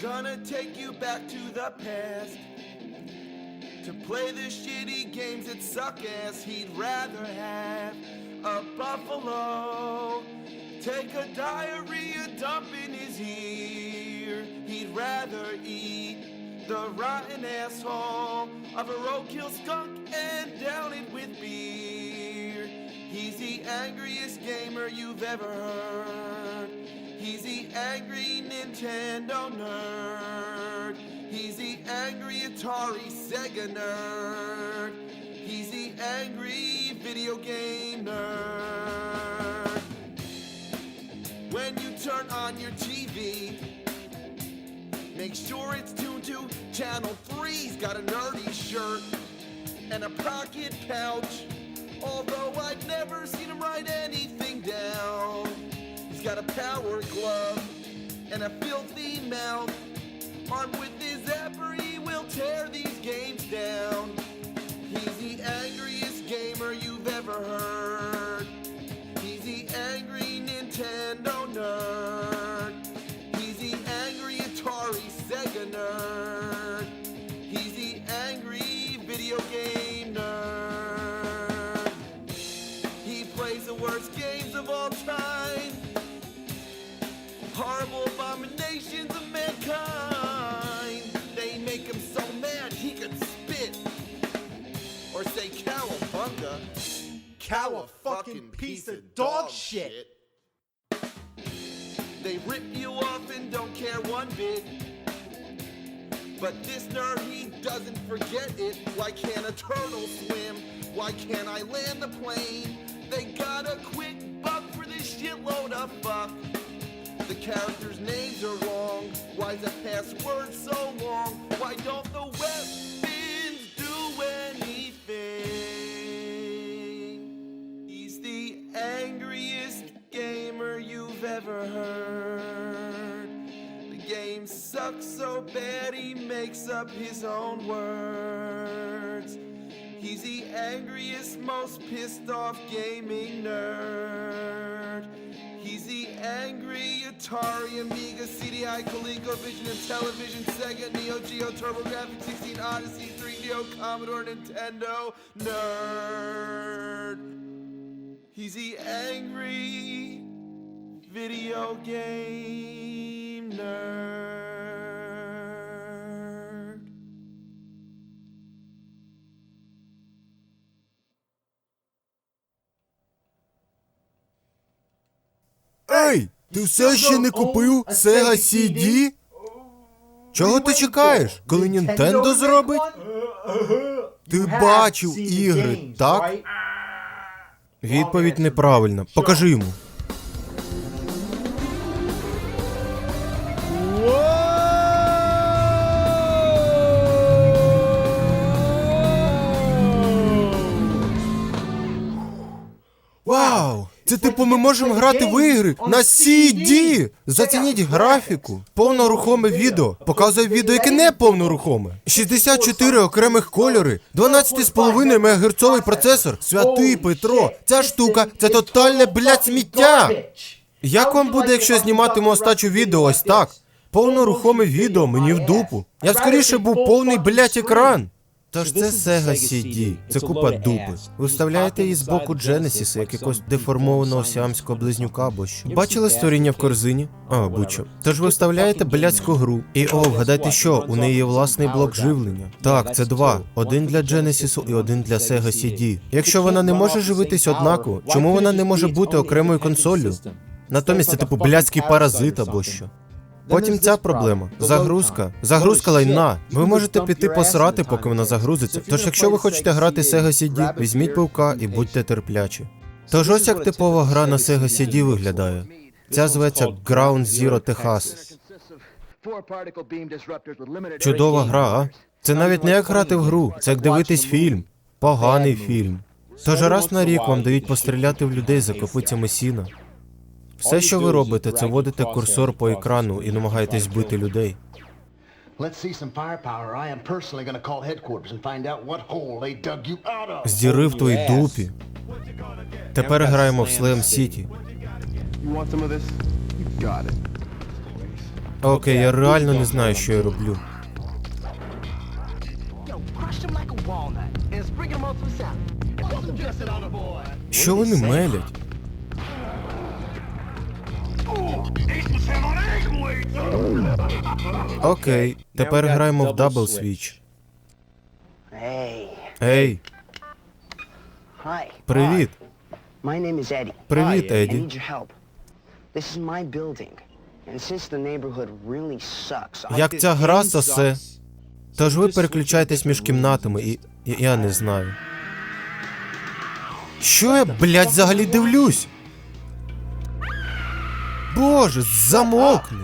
gonna take you back to the past to play the shitty games that suck ass. He'd rather have a buffalo take a diarrhea dump in his ear. He'd rather eat the rotten asshole of a roadkill skunk and down it with beer. He's the angriest gamer you've ever heard. He's the angry Nintendo nerd. He's the angry Atari Sega nerd. He's the angry video game nerd. When you turn on your TV, make sure it's tuned to channel 3. He's got a nerdy shirt and a pocket pouch. Although I've never seen him write anything glove and a filthy mouth. Armed with his zapper, Horrible abominations of mankind. They make him so mad he could spit. Or say cowabunga. Cow a fucking piece of dog shit. They rip you off and don't care one bit. But this nerd, he doesn't forget it. Why can't a turtle swim? Why can't I land the plane? They got a quick buck for this shitload of fuck. Characters' names are wrong. Why's the password so long? Why don't the weapons do anything? He's the angriest gamer you've ever heard. The game sucks so bad he makes up his own words. He's the angriest, most pissed off gaming nerd. The angry Atari, Amiga, CDI, ColecoVision, and Television, Sega, Neo Geo, TurboGrafx 16, Odyssey, 3DO, Commodore, Nintendo nerd. The angry video game nerd. Ти все ще не купив Sega CD? Чого ти чекаєш, коли Нінтендо зробить? Ти бачив ігри, так? Відповідь неправильна. Покажи йому. Це типу ми можемо грати в ігри на CD! Зацініть графіку. Повнорухоме відео. Показує відео, яке не повнорухоме. 64 окремих кольори, 12,5 МГц процесор. Святий Петро. Ця штука це тотальне блядь, сміття. Як вам буде, якщо зніматиму остачу відео ось так? Повнорухоме відео мені в дупу. Я б скоріше був повний блядь, екран. Тож це Sega CD, це купа дупи. Ви вставляєте її з боку Genesis, як якогось деформованого сіамського близнюка або що. Бачили створіння в корзині? А, будь-що. Тож ви вставляєте блядську гру. І о, вгадайте що, у неї є власний блок живлення. Так, це два. Один для Genesis і один для Sega CD. Якщо вона не може живитись однаково, чому вона не може бути окремою консолью? Натомість це типу блядський паразит або що. Потім ця проблема загрузка. Загрузка лайна. Ви можете піти посрати, поки вона загрузиться. Тож, якщо ви хочете грати Sega CD, візьміть пивка і будьте терплячі. Тож ось як типова гра на Sega CD виглядає. Ця зветься Ground Zero Texas. Чудова гра, а? Це навіть не як грати в гру, це як дивитись фільм. Поганий фільм. Тож раз на рік вам дають постріляти в людей за копицями сіна. Все, що ви робите, це водите курсор по екрану і намагаєтесь бити людей. Of. Здіри в твоїй дупі. Тепер граємо в Слем Сіті. Окей, я реально не знаю, що я роблю. Yo, crush him Окей, тепер граємо в Switch. Hey. Ей, привіт. Привіт, Еді. Як ця гра сосе? Тож ви переключаєтесь між кімнатами і. Я не знаю. Що я, блядь, взагалі дивлюсь? Боже, замовкни!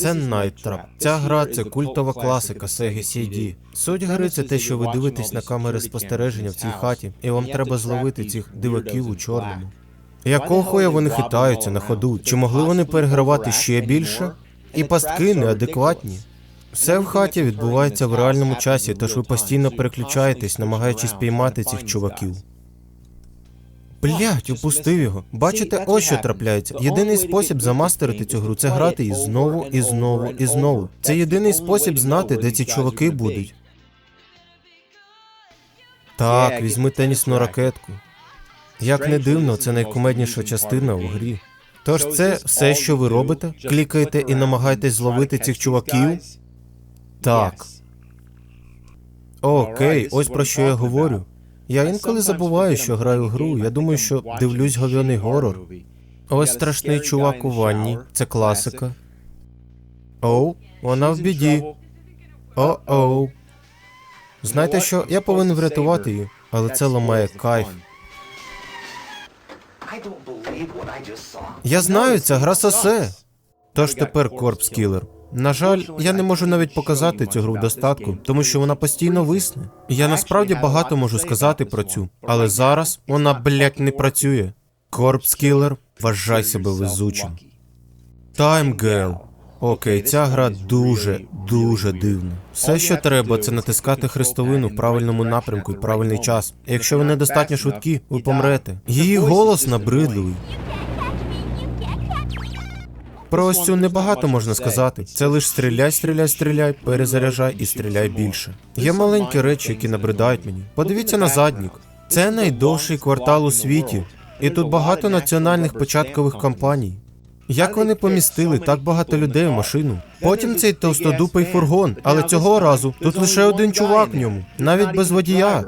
Це Night Trap. Ця гра це культова класика Sega CD. Суть гри це те, що ви дивитесь на камери спостереження в цій хаті, і вам треба зловити цих диваків у чорному. Якого хуя вони хитаються на ходу? Чи могли вони перегравати ще більше? І пастки неадекватні. Все в хаті відбувається в реальному часі, тож ви постійно переключаєтесь, намагаючись піймати цих чуваків. Блять, упустив його. Бачите, ось що трапляється. Єдиний спосіб замастерити цю гру це грати її знову і знову і знову. Це єдиний спосіб знати, де ці чуваки будуть. Так, візьми тенісну ракетку. Як не дивно, це найкумедніша частина у грі. Тож це все, що ви робите? Клікаєте і намагаєтесь зловити цих чуваків? Так. Окей, ось про що я говорю. Я інколи забуваю, що граю гру. Я думаю, що дивлюсь говьоний горор. Ось страшний чувак у ванні. Це класика. Оу, вона в біді. О-оу. Знаєте що, я повинен врятувати її, але це ламає кайф. Я знаю, ця гра сосе. Тож тепер Корпс Кілер. На жаль, я не можу навіть показати цю гру в достатку, тому що вона постійно висне. Я насправді багато можу сказати про цю, але зараз вона, блять, не працює. Корпс Кілер, вважай себе везучим. Time Окей, ця гра дуже, дуже дивна. Все, що треба, це натискати хрестовину в правильному напрямку і правильний час. Якщо ви недостатньо швидкі, ви помрете. Її голос набридливий. Про ось цю небагато можна сказати. Це лише стріляй, стріляй, стріляй, перезаряджай і стріляй більше. Є маленькі речі, які набридають мені. Подивіться на заднік. Це найдовший квартал у світі, і тут багато національних початкових компаній. Як вони помістили так багато людей в машину? Потім цей товстодупий фургон, але цього разу тут лише один чувак в ньому, навіть без водія.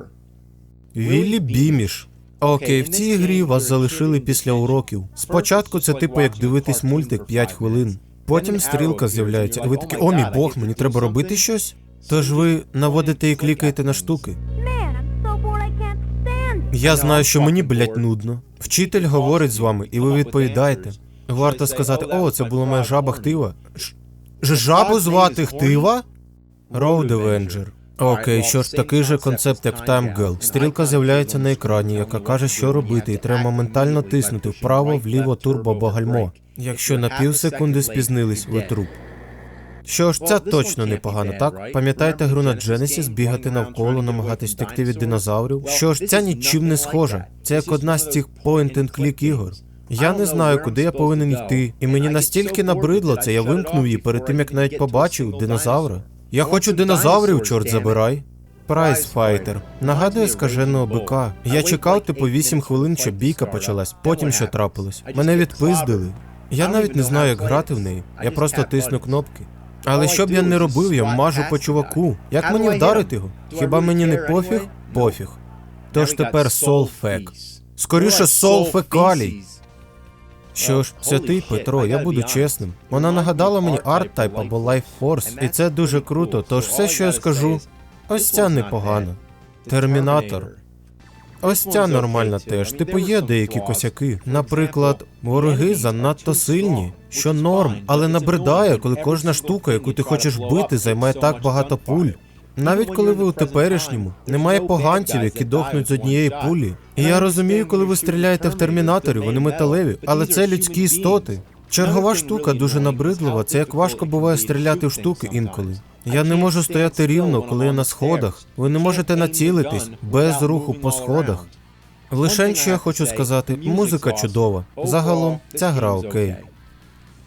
Віллі Біміш. Окей, в цій грі вас залишили після уроків. Спочатку це типу як дивитись мультик 5 хвилин. Потім стрілка з'являється, і ви такі, о мій бог, мені треба робити щось. Тож ви наводите і клікаєте на штуки. Я знаю, що мені, блять, нудно. Вчитель говорить з вами, і ви відповідаєте. Варто сказати, о, це була моя жаба Хтива. Ж- Жабу звати Хтива? Road Avenger. Окей, що ж, такий же концепт, як Girl. Стрілка з'являється на екрані, яка каже, що робити, і треба моментально тиснути вправо, вліво, турбо або гальмо. Якщо на пів секунди спізнились, ви труп. Що ж, це точно непогано, так? Пам'ятаєте гру на Genesis, бігати навколо, намагатись втекти від динозаврів? Що ж, ця нічим не схожа. Це як одна з цих point-and-click ігор. Я не знаю, куди я повинен йти, і мені настільки набридло це, я вимкнув її перед тим, як навіть побачив динозавра. Я хочу динозаврів, чорт забирай. Прайс Файтер. Нагадує скаженого бика. Я чекав типу 8 хвилин, щоб бійка почалась. Потім що трапилось. Мене відпиздили. Я навіть не знаю, як грати в неї. Я просто тисну кнопки. Але що б я не робив, я мажу по чуваку. Як мені вдарити його? Хіба мені не пофіг? Пофіг. Тож тепер Солфек. Скоріше Солфекалій. Що ж, святий Петро, я буду чесним. Вона нагадала мені арт-тайп або Life Force, і це дуже круто. Тож все, що я скажу, ось ця непогана. Термінатор. Ось ця нормальна теж. Типу є деякі косяки. Наприклад, вороги занадто сильні, що норм, але набридає, коли кожна штука, яку ти хочеш вбити, займає так багато пуль. Навіть коли ви у теперішньому немає поганців, які дохнуть з однієї пулі. І я розумію, коли ви стріляєте в термінаторів, вони металеві, але це людські істоти. Чергова штука дуже набридлива. Це як важко буває стріляти в штуки інколи. Я не можу стояти рівно, коли я на сходах. Ви не можете націлитись без руху по сходах. Лише що я хочу сказати, музика чудова. Загалом, ця гра окей.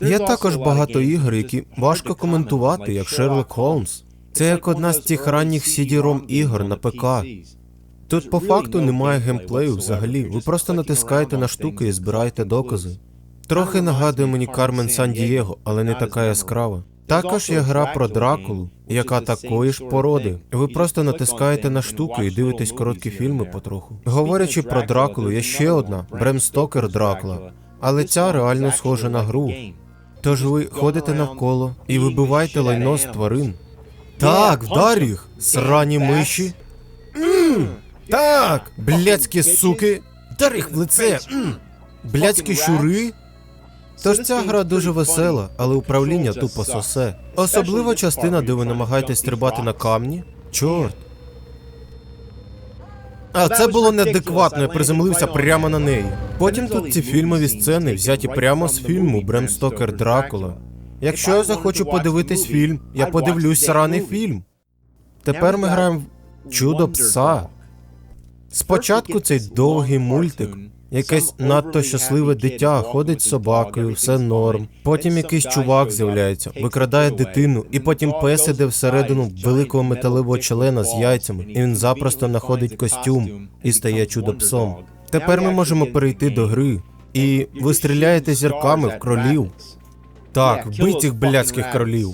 Є також багато ігор, які важко коментувати, як Шерлок Холмс. Це як одна з тих ранніх CD-ROM ігор на ПК. Тут по факту немає геймплею взагалі. Ви просто натискаєте на штуки і збираєте докази. Трохи нагадує мені Кармен Сан Дієго, але не така яскрава. Також є гра про Дракулу, яка такої ж породи. Ви просто натискаєте на штуки і дивитесь короткі фільми потроху. Говорячи про Дракулу, є ще одна Брем Стокер Дракула, але ця реально схожа на гру. Тож ви ходите навколо і вибиваєте лайно з тварин. Так, вдар їх, срані миші. М, Так, блядські суки. Вдар їх в лице. М, Блядські щури. Тож ця гра дуже весела, але управління тупо сосе. Особливо частина, де ви намагаєтесь стрибати на камні. Чорт. А це було неадекватно, я приземлився прямо на неї. Потім тут ці фільмові сцени взяті прямо з фільму Брем Стокер Дракула. Якщо я захочу подивитись фільм, я подивлюсь сраний фільм. Тепер ми граємо в Чудо пса. Спочатку цей довгий мультик. Якесь надто щасливе дитя ходить з собакою, все норм. Потім якийсь чувак з'являється, викрадає дитину, і потім пес іде всередину великого металевого члена з яйцями, і він запросто знаходить костюм і стає чудо-псом. Тепер ми можемо перейти до гри, і ви стріляєте зірками в кролів. Так, вбий цих блядських кролів.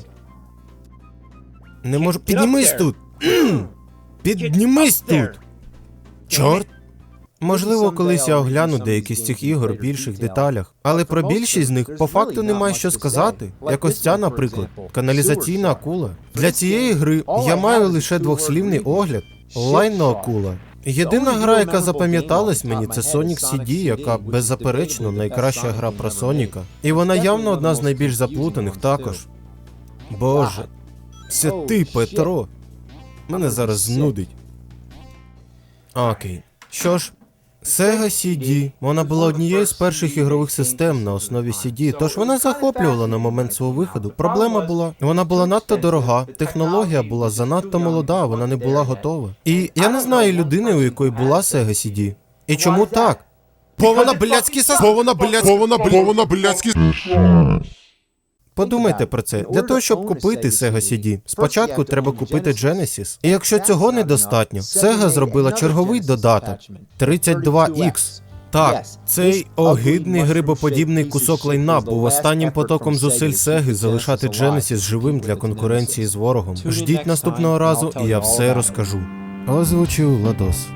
Не можу. Піднімись тут! Піднімись тут! Чорт! Можливо, колись я огляну деякі з цих ігор в більших деталях, але про більшість з них по факту немає що сказати. Як ось ця, наприклад, каналізаційна акула. Для цієї гри я маю лише двохслівний огляд. Лайно акула. Єдина гра, яка запам'яталась мені, це Sonic CD, яка беззаперечно найкраща гра про Соніка. І вона явно одна з найбільш заплутаних також. Боже, це ти, Петро. Мене зараз знудить. Окей. Що ж, Sega CD. Вона була однією з перших ігрових систем на основі CD, тож вона захоплювала на момент свого виходу. Проблема була, вона була надто дорога, технологія була занадто молода, вона не була готова. І я не знаю людини, у якої була Sega CD. І чому так? Бо вона блядський сос... Бо вона блядський... Повна, повна блядський Подумайте про це. Для того, щоб купити Sega CD, спочатку треба купити Genesis. І якщо цього недостатньо, Sega зробила черговий додаток 32X. Так, цей огидний грибоподібний кусок лайна був останнім потоком зусиль Сеги залишати Genesis живим для конкуренції з ворогом. Ждіть наступного разу, і я все розкажу. Озвучив Ладос.